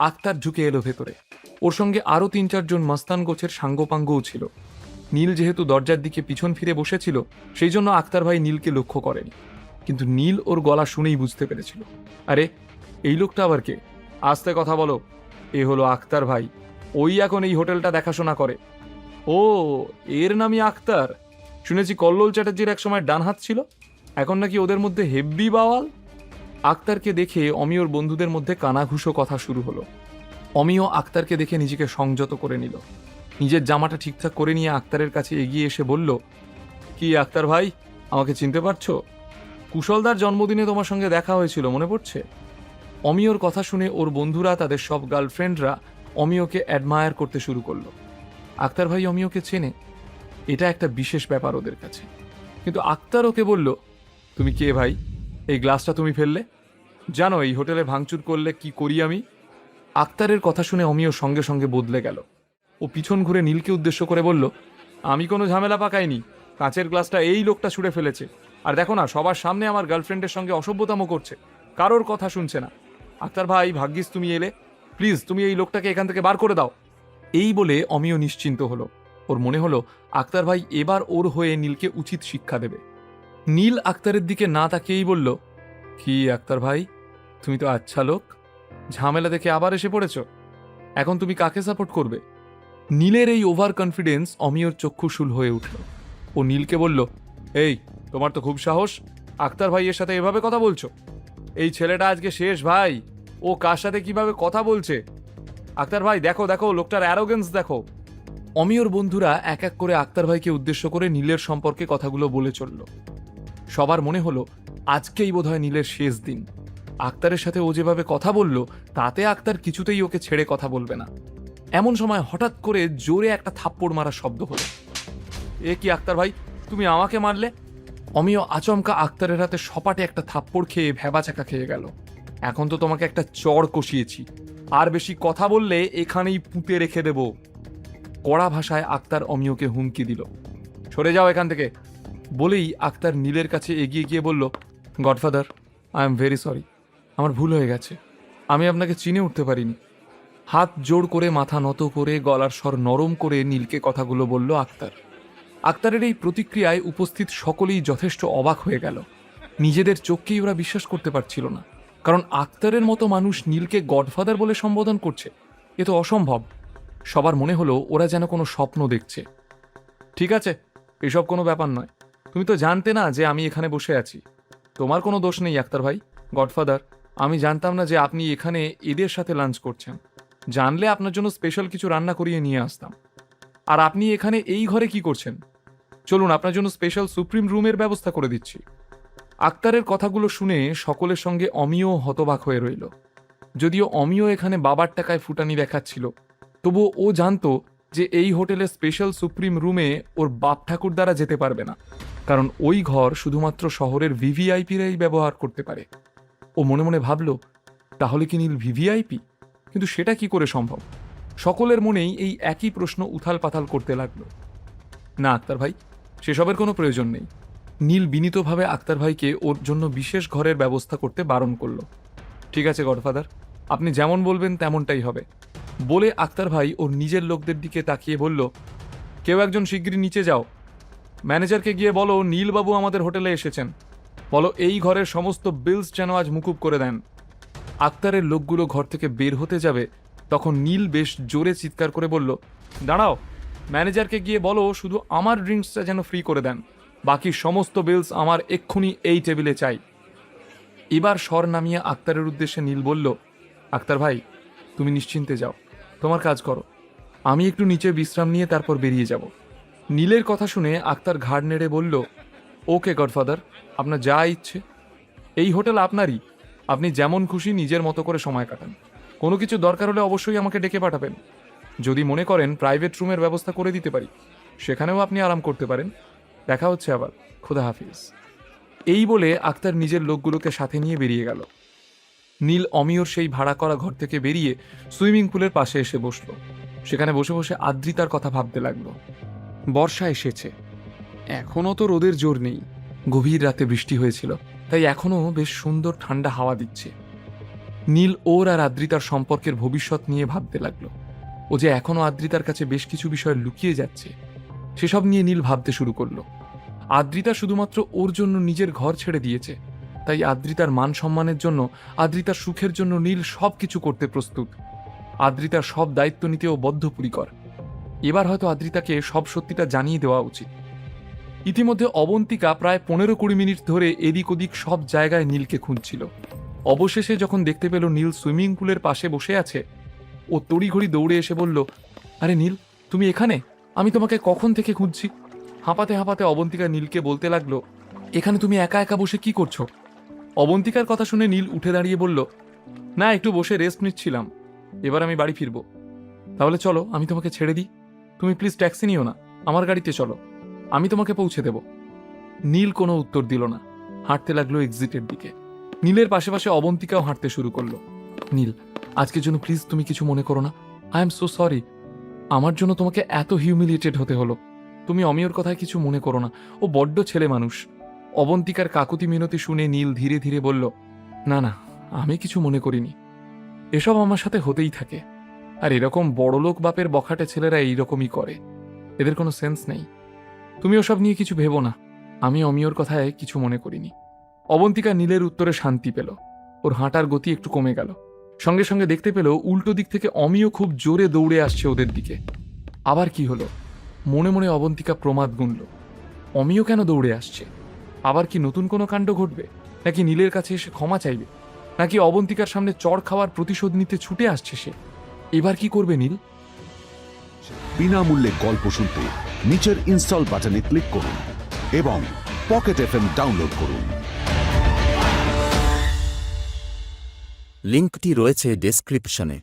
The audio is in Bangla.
আক্তার ঝুঁকে এলো ভেতরে। ওর সঙ্গে আরও তিন চারজন মস্তান গোছের সাঙ্গপাঙ্গও ছিল। নীল যেহেতু দরজার দিকে পিছন ফিরে বসেছিল, সেই জন্য আক্তার ভাই নীলকে লক্ষ্য করেনি। কিন্তু নীল ওর গলা শুনেই বুঝতে পেরেছিল। আরে, এই লোকটা আবার কে? আস্তে কথা বলো। এ হলো আক্তার ভাই। ওই এখন এই হোটেলটা দেখাশোনা করে। ও, এর নামই আক্তার? শুনেছি কল্লোল চ্যাটার্জির একসময় ডান হাত ছিল। এখন নাকি ওদের মধ্যে হেব্বি বাওয়াল? আক্তারকে দেখে অমিয়র বন্ধুদের মধ্যে কানাঘুষো কথা শুরু হলো। অমিয় আক্তারকে দেখে নিজেকে সংযত করে নিল। নিজের জামাটা ঠিকঠাক করে নিয়ে আক্তারের কাছে এগিয়ে এসে বলল, কি আক্তার ভাই, আমাকে চিনতে পারছ? কুশলদার জন্মদিনে তোমার সঙ্গে দেখা হয়েছিল, মনে পড়ছে? অমিয়র কথা শুনে ওর বন্ধুরা, তাদের সব গার্লফ্রেন্ডরা অমিয়কে অ্যাডমায়ার করতে শুরু করল। আক্তার ভাই, অমিয়কে চেনে। এটা একটা বিশেষ ব্যাপার ওদের কাছে। কিন্তু আক্তার ওকে বলল, তুমি কে ভাই? এই গ্লাসটা তুমি ফেললে? জানো, এই হোটেলে ভাঙচুর করলে কি করি আমি? আক্তারের কথা শুনে অমিয় সঙ্গে সঙ্গে বদলে গেল। ও পিছন ঘুরে নীলকে উদ্দেশ্য করে বলল, আমি কোনো ঝামেলা পাকাইনি। কাঁচের গ্লাসটা এই লোকটা ছুঁড়ে ফেলেছে। আর দেখো না, সবার সামনে আমার গার্লফ্রেন্ডের সঙ্গে অসভ্যতামো করছে। কারোর কথা শুনছে না। আক্তার ভাই, ভাগ্যিস তুমি এলে। প্লিজ, তুমি এই লোকটাকে এখান থেকে বার করে দাও। এই বলে অমিয় নিশ্চিন্ত হলো। ওর মনে হলো, আক্তার ভাই এবার ওর হয়ে নীলকে উচিত শিক্ষা দেবে। নীল আক্তারের দিকে না তাকিয়েই বলল কি, আক্তার ভাই? তুমি তো আচ্ছা লোক। ঝামেলা দেখে আবার এসে পড়েছ। এখন তুমি কাকে সাপোর্ট করবে? নীলের এই ওভার কনফিডেন্স অমিয়র চক্ষুশুল হয়ে উঠল। ও নীলকে বলল, এই, তোমার তো খুব সাহস। আক্তার ভাইয়ের সাথে এভাবে কথা বলছো? এই ছেলেটা আজকে শেষ, ভাই। ও কার সাথে কীভাবে কথা বলছে? আক্তার ভাই, দেখো দেখো, লোকটার অ্যারোগেন্স দেখো। অমিয়র বন্ধুরা এক এক করে আক্তার ভাইকে উদ্দেশ্য করে নীলের সম্পর্কে কথাগুলো বলে চলল। সবার মনে হলো আজকেই বোধহয় নীলের শেষ দিন। আক্তারের সাথে ও যেভাবে কথা বলল, তাতে আক্তার কিছুতেই ওকে ছেড়ে কথা বলবে না। এমন সময় হঠাৎ করে জোরে একটা থাপ্পড় মারার শব্দ হলো। এ কি আক্তার ভাই, তুমি আমাকে মারলে? অমিয় আচমকা আক্তারের হাতে সপাটে একটা থাপ্পড় খেয়ে ভেবাচাকা খেয়ে গেল। এখন তো তোমাকে একটা চড় কষিয়েছি। আর বেশি কথা বললে এখানেই পুঁতে রেখে দেব। কড়া ভাষায় আক্তার অমিয়কে হুমকি দিল। সরে যাও এখান থেকে। বলেই আক্তার নীলের কাছে এগিয়ে গিয়ে বলল godfather, I am very sorry. আমার ভুল হয়ে গেছে। আমি আপনাকে চিনে উঠতে পারিনি। হাত জোড় করে, মাথা নত করে, গলার স্বর নরম করে নীলকে কথাগুলো বলল আক্তার। আক্তারের এই প্রতিক্রিয়ায় উপস্থিত সকলেই যথেষ্ট অবাক হয়ে গেল। নিজেদের চোখকেই ওরা বিশ্বাস করতে পারছিল না। কারণ আক্তারের মতো মানুষ নীলকে গডফাদার বলে সম্বোধন করছে, এ তো অসম্ভব। সবার মনে হলো ওরা যেন কোনো স্বপ্ন দেখছে। ঠিক আছে, এসব কোনো ব্যাপার নয়। তুমি তো জানতে না যে আমি এখানে বসে আছি। তোমার কোনো দোষ নেই, আক্তার ভাই। গডফাদার, আমি জানতাম না যে আপনি এখানে এদের সাথে লাঞ্চ করছেন। জানলে আপনার জন্য স্পেশাল কিছু রান্না করিয়ে নিয়ে আসতাম। আর আপনি এখানে এই ঘরে কি করছেন? চলুন, আপনার জন্য স্পেশাল সুপ্রিম রুমের ব্যবস্থা করে দিচ্ছি। আক্তারের কথাগুলো শুনে সকলের সঙ্গে অমিয় হতবাক হয়ে রইল। যদিও অমিয় এখানে বাবার টাকায় ফুটানি দেখাচ্ছিল, তবুও ও জানতো যে এই হোটেলে স্পেশাল সুপ্রিম রুমে ওর বাপ ঠাকুর দ্বারা যেতে পারবে না। কারণ ওই ঘর শুধুমাত্র শহরের ভিভিআইপিরাই ব্যবহার করতে পারে। ও মনে মনে ভাবল, তাহলে কি নীল ভিভিআইপি? কিন্তু সেটা কি করে সম্ভব? সকলের মনেই এই একই প্রশ্ন উথাল পাথাল করতে লাগল। না, আক্তার ভাই, সেসবের কোনো প্রয়োজন নেই। নীল বিনীতভাবে আক্তার ভাইকে ওর জন্য বিশেষ ঘরের ব্যবস্থা করতে বারণ করল। ঠিক আছে, গডফাদার, আপনি যেমন বলবেন তেমনটাই হবে। বলে আক্তার ভাই ওর নিজের লোকদের দিকে তাকিয়ে বলল, কেউ একজন শিগগিরই নিচে যাও ম্যানেজারকে গিয়ে বলো নীলবাবু আমাদের হোটেলে এসেছেন। বলো এই ঘরের সমস্ত বিলস যেন আজ মুকুব করে দেন। আক্তারের লোকগুলো ঘর থেকে বের হতে যাবে, তখন নীল বেশ জোরে চিৎকার করে বলল, দাঁড়াও, ম্যানেজারকে গিয়ে বলো শুধু আমার ড্রিঙ্কসটা যেন ফ্রি করে দেন। বাকি সমস্ত বিলস আমার এক্ষুনি এই টেবিলে চাই। এবার স্বর নামিয়ে আক্তারের উদ্দেশ্যে নীল বলল, আক্তার ভাই, তুমি নিশ্চিন্তে যাও। তোমার কাজ করো। আমি একটু নিচে বিশ্রাম নিয়ে তারপর বেরিয়ে যাব। নীলের কথা শুনে আক্তার ঘাড় নেড়ে বলল, ওকে, গডফাদার, আপনার যা ইচ্ছে। এই হোটেল আপনারই। আপনি যেমন খুশি নিজের মতো করে সময় কাটান। কোনো কিছু দরকার হলে অবশ্যই আমাকে ডেকে পাঠাবেন। যদি মনে করেন প্রাইভেট রুমের ব্যবস্থা করে দিতে পারি, সেখানেও আপনি আরাম করতে পারেন। দেখা হচ্ছে আবার। খুদা হাফিজ। এই বলে আক্তার নিজের লোকগুলোকে সাথে নিয়ে বেরিয়ে গেল। নীল অমিয়র সেই ভাড়া করা ঘর থেকে বেরিয়ে সুইমিং পুলের পাশে এসে বসল। সেখানে বসে বসে আদ্রিতার কথা ভাবতে লাগল। বর্ষা এসেছে। এখনও তো রোদের জোর নেই। গভীর রাতে বৃষ্টি হয়েছিল, তাই এখনও বেশ সুন্দর ঠান্ডা হাওয়া দিচ্ছে। নীল ওর আর আদ্রিতার সম্পর্কের ভবিষ্যৎ নিয়ে ভাবতে লাগল। ও যে এখনও আদ্রিতার কাছে বেশ কিছু বিষয় লুকিয়ে যাচ্ছে, সেসব নিয়ে নীল ভাবতে শুরু করল। আদ্রিতা শুধুমাত্র ওর জন্য নিজের ঘর ছেড়ে দিয়েছে, তাই আদ্রিতার মান সম্মানের জন্য, আদ্রিতার সুখের জন্য নীল সব কিছু করতে প্রস্তুত। আদ্রিতার সব দায়িত্ব নিতে ও বদ্ধপরিকর। এবার হয়তো আদ্রিতাকে সব সত্যিটা জানিয়ে দেওয়া উচিত। ইতিমধ্যে অবন্তিকা প্রায় পনেরো কুড়ি মিনিট ধরে এদিক ওদিক সব জায়গায় নীলকে খুঁজছিল। অবশেষে যখন দেখতে পেল নীল সুইমিং পুলের পাশে বসে আছে, ও তড়িঘড়ি দৌড়ে এসে বলল, আরে নীল, তুমি এখানে? আমি তোমাকে কখন থেকে খুঁজছি? হাঁপাতে হাঁপাতে অবন্তিকা নীলকে বলতে লাগল, এখানে তুমি একা একা বসে কি করছ? অবন্তিকার কথা শুনে নীল উঠে দাঁড়িয়ে বলল, না, একটু বসে রেস্ট নিচ্ছিলাম। এবার আমি বাড়ি ফিরবো। তাহলে চলো, আমি তোমাকে ছেড়ে দিই। তুমি প্লিজ ট্যাক্সি নিও না। আমার গাড়িতে চলো। আমি তোমাকে পৌঁছে দেব। নীল কোনো উত্তর দিল না। হাঁটতে লাগল এক্সিটের দিকে। নীলের পাশে পাশে অবন্তিকাও হাঁটতে শুরু করল। নীল, আজকের জন্য প্লিজ তুমি কিছু মনে করো না। আই এম সো সরি আমার জন্য তোমাকে এত হিউমিলিয়েটেড হতে হলো। তুমি অমিয়র কথায় কিছু মনে করো না। ও বড্ড ছেলে মানুষ। অবন্তিকার কাকুতি মিনতি শুনে নীল ধীরে ধীরে বলল, না না, আমি কিছু মনে করিনি। এসব আমার সাথে হতেই থাকে। আর এরকম বড়লোক বাপের বখাটে ছেলেরা এইরকমই করে। এদের কোনো সেন্স নেই। তুমি ওসব নিয়ে কিছু ভেবো না। আমি অমিয়র কথায় কিছু মনে করিনি। অবন্তিকা নীলের উত্তরে শান্তি পেল। ওর হাঁটার গতি একটু কমে গেল। সঙ্গে সঙ্গে দেখতে পেল উল্টো দিক থেকে অমিয় খুব জোরে দৌড়ে আসছে ওদের দিকে। আবার কি হলো? মনে মনে অবন্তিকা প্রমাদ গুনল। অমিয় কেন দৌড়ে আসছে? আবার কি নতুন কোনো কাণ্ড ঘটবে? নাকি নীলের কাছে এসে ক্ষমা চাইবে? নাকি অবন্তিকার সামনে চড় খাওয়ার প্রতিশোধ নিতে ছুটে আসছে সে? এবার কি করবে নীল? বিনামূল্যে গল্প শুনতে নিচের ইনস্টল বাটনে ক্লিক করুন এবং পকেট এফ ডাউনলোড করুন। লিঙ্কটি রয়েছে ডেসক্রিপশনে